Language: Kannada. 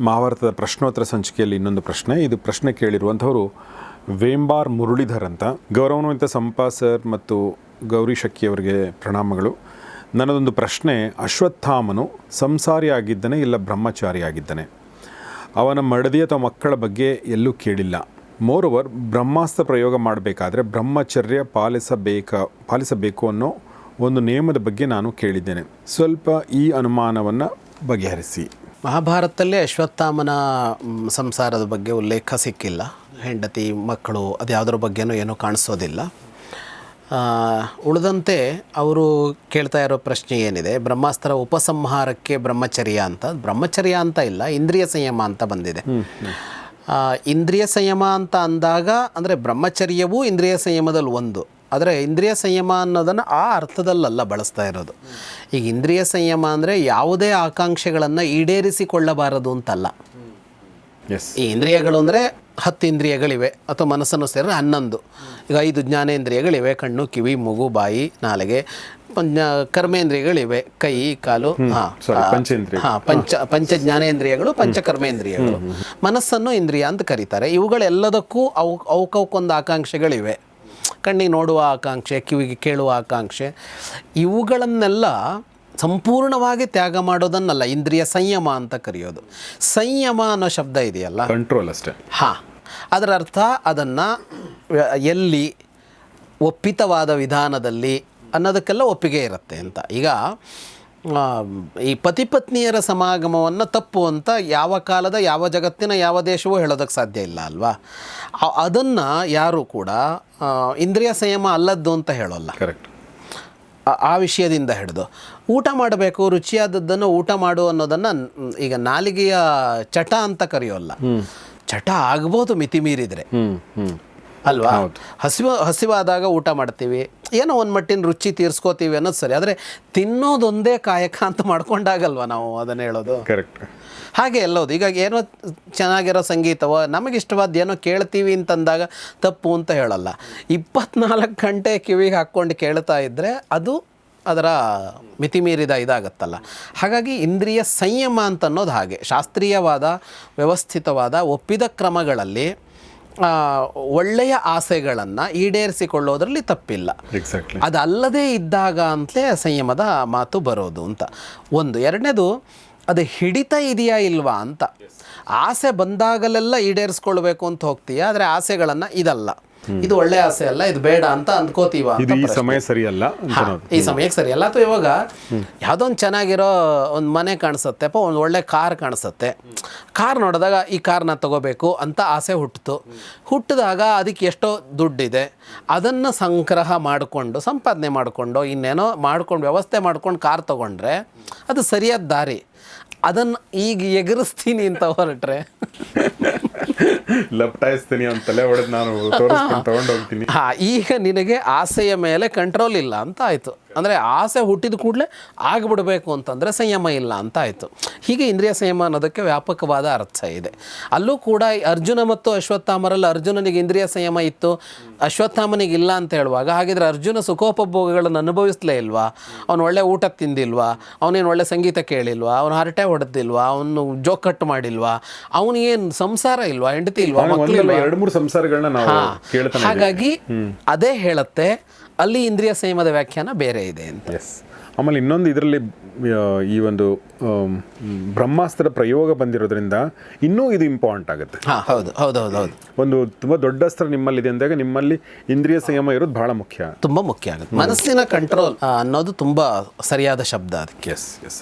ಮಹಾಭಾರತದ ಪ್ರಶ್ನೋತ್ತರ ಸಂಚಿಕೆಯಲ್ಲಿ ಇನ್ನೊಂದು ಪ್ರಶ್ನೆ. ಇದು ಪ್ರಶ್ನೆ ಕೇಳಿರುವಂಥವರು ವೇಂಬಾರ್ ಮುರಳೀಧರ್ ಅಂತ. ಗೌರವಾನ್ವಿತ ಸಂಪಾ ಸರ್ ಮತ್ತು ಗೌರಿ ಶಕ್ತಿಯವರಿಗೆ ಪ್ರಣಾಮಗಳು. ನನ್ನದೊಂದು ಪ್ರಶ್ನೆ, ಅಶ್ವತ್ಥಾಮನು ಸಂಸಾರಿಯಾಗಿದ್ದಾನೆ ಇಲ್ಲ ಬ್ರಹ್ಮಚಾರಿಯಾಗಿದ್ದಾನೆ? ಅವನ ಮಡದಿ ಅಥವಾ ಮಕ್ಕಳ ಬಗ್ಗೆ ಎಲ್ಲೂ ಕೇಳಿಲ್ಲ. ಮೋರೋವರ್ ಬ್ರಹ್ಮಾಸ್ತ್ರ ಪ್ರಯೋಗ ಮಾಡಬೇಕಾದ್ರೆ ಬ್ರಹ್ಮಚರ್ಯ ಪಾಲಿಸಬೇಕ, ಪಾಲಿಸಬೇಕು ಅನ್ನೋ ಒಂದು ನಿಯಮದ ಬಗ್ಗೆ ನಾನು ಕೇಳಿದ್ದೇನೆ. ಸ್ವಲ್ಪ ಈ ಅನುಮಾನವನ್ನು ಬಗೆಹರಿಸಿ. ಮಹಾಭಾರತದಲ್ಲೇ ಅಶ್ವತ್ಥಾಮನ ಸಂಸಾರದ ಬಗ್ಗೆ ಉಲ್ಲೇಖ ಸಿಕ್ಕಿಲ್ಲ. ಹೆಂಡತಿ ಮಕ್ಕಳು ಅದ್ಯಾವುದ್ರ ಬಗ್ಗೆನೂ ಏನೂ ಕಾಣಿಸೋದಿಲ್ಲ. ಉಳಿದಂತೆ ಅವರು ಕೇಳ್ತಾ ಇರೋ ಪ್ರಶ್ನೆ ಏನಿದೆ ಬ್ರಹ್ಮಾಸ್ತ್ರ ಉಪಸಂಹಾರಕ್ಕೆ ಬ್ರಹ್ಮಚರ್ಯ ಅಂತ. ಬ್ರಹ್ಮಚರ್ಯ ಅಂತ ಇಲ್ಲ ಇಂದ್ರಿಯ ಸಂಯಮ ಅಂತ ಬಂದಿದೆ. ಇಂದ್ರಿಯ ಸಂಯಮ ಅಂತ ಅಂದಾಗ ಅಂದರೆ ಬ್ರಹ್ಮಚರ್ಯವೂ ಇಂದ್ರಿಯ ಸಂಯಮದಲ್ಲಿ ಒಂದು. ಆದರೆ ಇಂದ್ರಿಯ ಸಂಯಮ ಅನ್ನೋದನ್ನು ಆ ಅರ್ಥದಲ್ಲಲ್ಲ ಬಳಸ್ತಾ ಇರೋದು. ಈಗ ಇಂದ್ರಿಯ ಸಂಯಮ ಅಂದರೆ ಯಾವುದೇ ಆಕಾಂಕ್ಷೆಗಳನ್ನು ಈಡೇರಿಸಿಕೊಳ್ಳಬಾರದು ಅಂತಲ್ಲ. ಎಸ್ ಈ ಇಂದ್ರಿಯಗಳು ಅಂದರೆ ಹತ್ತು ಇಂದ್ರಿಯಗಳಿವೆ ಅಥವಾ ಮನಸ್ಸನ್ನು ಸೇರಿದ್ರೆ ಹನ್ನೊಂದು. ಈಗ ಐದು ಜ್ಞಾನೇಂದ್ರಿಯಗಳಿವೆ ಕಣ್ಣು ಕಿವಿ ಮೂಗು ಬಾಯಿ ನಾಲಿಗೆ ಪಂಚ ಕರ್ಮೇಂದ್ರಿಯಗಳಿವೆ ಕೈ ಕಾಲು ಹಾಂ ಪಂಚ ಪಂಚ ಜ್ಞಾನೇಂದ್ರಿಯಗಳು ಪಂಚ ಕರ್ಮೇಂದ್ರಿಯಗಳು. ಮನಸ್ಸನ್ನು ಇಂದ್ರಿಯ ಅಂತ ಕರೀತಾರೆ. ಇವುಗಳೆಲ್ಲದಕ್ಕೂ ಅವು ಆಕಾಂಕ್ಷೆಗಳಿವೆ. ಕಣ್ಣಿಗೆ ನೋಡುವ ಆಕಾಂಕ್ಷೆ ಕಿವಿಗೆ ಕೇಳುವ ಆಕಾಂಕ್ಷೆ ಇವುಗಳನ್ನೆಲ್ಲ ಸಂಪೂರ್ಣವಾಗಿ ತ್ಯಾಗ ಮಾಡೋದನ್ನಲ್ಲ ಇಂದ್ರಿಯ ಸಂಯಮ ಅಂತ ಕರೆಯೋದು. ಸಂಯಮ ಅನ್ನೋ ಶಬ್ದ ಇದೆಯಲ್ಲ? ಕಂಟ್ರೋಲ್ ಅಷ್ಟೇ. ಹಾಂ. ಅದರ ಅರ್ಥ ಅದನ್ನು ಎಲ್ಲಿ ಒಪ್ಪಿತವಾದ ವಿಧಾನದಲ್ಲಿ ಅನ್ನೋದಕ್ಕೆಲ್ಲ ಒಪ್ಪಿಗೆ ಇರುತ್ತೆ ಅಂತ. ಈಗ ಈ ಪತಿ ಪತ್ನಿಯರ ಸಮಾಗಮವನ್ನು ತಪ್ಪು ಅಂತ ಯಾವ ಕಾಲದ ಯಾವ ಜಗತ್ತಿನ ಯಾವ ದೇಶವೂ ಹೇಳೋದಕ್ಕೆ ಸಾಧ್ಯ ಇಲ್ಲ ಅಲ್ವಾ? ಅದನ್ನು ಯಾರೂ ಕೂಡ ಇಂದ್ರಿಯ ಸಂಯಮ ಅಲ್ಲದ್ದು ಅಂತ ಹೇಳೋಲ್ಲ. ಕರೆಕ್ಟ್ ಆ- ವಿಷಯದಿಂದ ಹಿಡಿದು. ಊಟ ಮಾಡಬೇಕು ರುಚಿಯಾದದ್ದನ್ನು ಊಟ ಮಾಡು ಅನ್ನೋದನ್ನು ಈಗ ನಾಲಿಗೆಯ ಚಟ ಅಂತ ಕರೆಯೋಲ್ಲ. ಚಟ ಆಗ್ಬೋದು ಮಿತಿ ಮೀರಿದರೆ ಅಲ್ವಾ? ಹಸಿವ ಹಸಿವಾದಾಗ ಊಟ ಮಾಡ್ತೀವಿ. ಏನೋ ಒಂದು ಮಟ್ಟಿನ ರುಚಿ ತೀರ್ಸ್ಕೋತೀವಿ ಅನ್ನೋದು ಸರಿ. ಆದರೆ ತಿನ್ನೋದೊಂದೇ ಕಾಯಕ ಅಂತ ಮಾಡ್ಕೊಂಡಾಗಲ್ವಾ ನಾವು ಅದನ್ನು ಹೇಳೋದು? ಕರೆಕ್ಟ್ ಹಾಗೆ ಎಲ್ಲೋದು ಈಗ ಏನೋ ಚೆನ್ನಾಗಿರೋ ಸಂಗೀತವೋ ನಮಗೆ ಇಷ್ಟವಾದ ಏನೋ ಕೇಳ್ತೀವಿ ಅಂತಂದಾಗ ತಪ್ಪು ಅಂತ ಹೇಳಲ್ಲ. ಇಪ್ಪತ್ನಾಲ್ಕು ಗಂಟೆ ಕಿವಿಗೆ ಹಾಕ್ಕೊಂಡು ಕೇಳ್ತಾ ಇದ್ದರೆ ಅದು ಅದರ ಮಿತಿಮೀರಿದ ಇದಾಗತ್ತಲ್ಲ. ಹಾಗಾಗಿ ಇಂದ್ರಿಯ ಸಂಯಮ ಅಂತ ಅನ್ನೋದು ಹಾಗೆ. ಶಾಸ್ತ್ರೀಯವಾದ ವ್ಯವಸ್ಥಿತವಾದ ಒಪ್ಪಿದ ಕ್ರಮಗಳಲ್ಲಿ ಒಳ್ಳೆಯ ಆಸೆಗಳನ್ನು ಈಡೇರಿಸಿಕೊಳ್ಳೋದ್ರಲ್ಲಿ ತಪ್ಪಿಲ್ಲ. ಎಕ್ಸಾಕ್ಟ್ಲಿ ಅದಲ್ಲದೆ ಇದ್ದಾಗ ಅಂತಲೇ ಸಂಯಮದ ಮಾತು ಬರೋದು ಅಂತ. ಒಂದು ಎರಡನೇದು ಅದು ಹಿಡಿತ ಇದೆಯಾ ಇಲ್ವಾ ಅಂತ. ಆಸೆ ಬಂದಾಗಲೆಲ್ಲ ಈಡೇರಿಸ್ಕೊಳ್ಬೇಕು ಅಂತ ಹೋಗ್ತೀಯ ಆದರೆ ಆಸೆಗಳನ್ನು ಇದಲ್ಲ. ಇದು ಒಳ್ಳೆ ಆಸೆ ಅಲ್ಲ ಇದು ಬೇಡ ಅಂತ ಅಂದ್ಕೋತೀವ ಇದು ಈ ಸಮಯ ಸರಿಯಲ್ಲ ಈ ಸಮಯಕ್ಕೆ ಸರಿಯಲ್ಲ ಅಥವಾ ಇವಾಗ ಯಾವುದೋ ಒಂದು ಚೆನ್ನಾಗಿರೋ ಒಂದು ಮನೆ ಕಾಣಿಸುತ್ತೆ ಅಪ್ಪ ಒಂದು ಒಳ್ಳೆ ಕಾರ್ ಕಾಣಿಸುತ್ತೆ. ಕಾರ್ ನೋಡಿದಾಗ ಈ ಕಾರ್ನ ತಗೋಬೇಕು ಅಂತ ಆಸೆ ಹುಟ್ಟಿತು ಹುಟ್ಟಿದಾಗ ಅದಕ್ಕೆ ಎಷ್ಟೋ ದುಡ್ಡಿದೆ. ಅದನ್ನು ಸಂಗ್ರಹ ಮಾಡಿಕೊಂಡು ಸಂಪಾದನೆ ಮಾಡಿಕೊಂಡು ಇನ್ನೇನೋ ಮಾಡ್ಕೊಂಡು ವ್ಯವಸ್ಥೆ ಮಾಡ್ಕೊಂಡು ಕಾರ್ ತಗೊಂಡ್ರೆ ಅದು ಸರಿಯಾದ ದಾರಿ. ಅದನ್ನು ಈಗ ಎಗರಿಸ್ತೀನಿ ಅಂತ ಹೊರಟ್ರೆ. ಲಪ್ಟಾಯಿಸ್ತೀನಿ ಅಂತ ತಲೆ ಹೊಡೆದು ನಾನು ತೋರಿಸ್ಕೊಂಡು ತಗೊಂಡು ಹೋಗ್ತೀನಿ. ಹಾ, ಈಗ ನಿನಗೆ ಆಸೆಯ ಮೇಲೆ ಕಂಟ್ರೋಲ್ ಇಲ್ಲ ಅಂತ ಆಯಿತು. ಅಂದರೆ ಆಸೆ ಹುಟ್ಟಿದ ಕೂಡಲೇ ಆಗಿಬಿಡಬೇಕು ಅಂತಂದರೆ ಸಂಯಮ ಇಲ್ಲ ಅಂತ ಆಯಿತು. ಹೀಗೆ ಇಂದ್ರಿಯ ಸಂಯಮ ಅನ್ನೋದಕ್ಕೆ ವ್ಯಾಪಕವಾದ ಅರ್ಥ ಇದೆ. ಅಲ್ಲೂ ಕೂಡ ಅರ್ಜುನ ಮತ್ತು ಅಶ್ವತ್ಥಾಮರಲ್ಲಿ ಅರ್ಜುನನಿಗೆ ಇಂದ್ರಿಯ ಸಂಯಮ ಇತ್ತು. ಅಶ್ವತ್ಥಾಮನಿಗೆ ಇಲ್ಲ ಅಂತ ಹೇಳುವಾಗ, ಹಾಗಿದ್ರೆ ಅರ್ಜುನ ಸುಖೋಪಭೋಗಗಳನ್ನು ಅನುಭವಿಸ್ಲೇ ಇಲ್ವಾ? ಅವನು ಒಳ್ಳೆ ಊಟ ತಿಂದಿಲ್ವಾ? ಅವನೇನು ಒಳ್ಳೆ ಸಂಗೀತ ಕೇಳಿಲ್ವಾ? ಅವನು ಹರಟೆ ಹೊಡೆದಿಲ್ವಾ? ಅವನು ಜೋಕಟ್ಟು ಮಾಡಿಲ್ವಾ? ಅವನಿಗೇನು ಸಂಸಾರ ಇಲ್ವಾ ಹೆಂಡತಿ ಇಲ್ವಾ ಮಕ್ಕಳು ಇಲ್ವಾ? ಎರಡು ಮೂರು ಸಂಸಾರಗಳನ್ನ ನಾವು ಹಾಗಾಗಿ ಅದೇ ಹೇಳುತ್ತೆ ಅಲ್ಲಿ ಇಂದ್ರಿಯ ಸಂಯಮದ ವ್ಯಾಖ್ಯಾನ ಬೇರೆ ಇದೆ ಅಂತ. ಎಸ್ ಆಮೇಲೆ ಇನ್ನೊಂದು ಇದರಲ್ಲಿ ಈ ಒಂದು ಬ್ರಹ್ಮಾಸ್ತ್ರ ಪ್ರಯೋಗ ಬಂದಿರೋದ್ರಿಂದ ಇನ್ನೂ ಇದು ಇಂಪಾರ್ಟೆಂಟ್ ಆಗುತ್ತೆ. ಹಾ ಹೌದು ಹೌದು ಹೌದು ಹೌದು. ಒಂದು ತುಂಬಾ ದೊಡ್ಡ ಅಸ್ತ್ರ ನಿಮ್ಮಲ್ಲಿದೆ ಅಂದಾಗ ನಿಮ್ಮಲ್ಲಿ ಇಂದ್ರಿಯ ಸಂಯಮ ಇರೋದು ಬಹಳ ಮುಖ್ಯ. ತುಂಬಾ ಮುಖ್ಯ ಆಗುತ್ತೆ. ಮನಸ್ಸಿನ ಕಂಟ್ರೋಲ್ ಅನ್ನೋದು ತುಂಬಾ ಸರಿಯಾದ ಶಬ್ದ ಅದಕ್ಕೆ. S S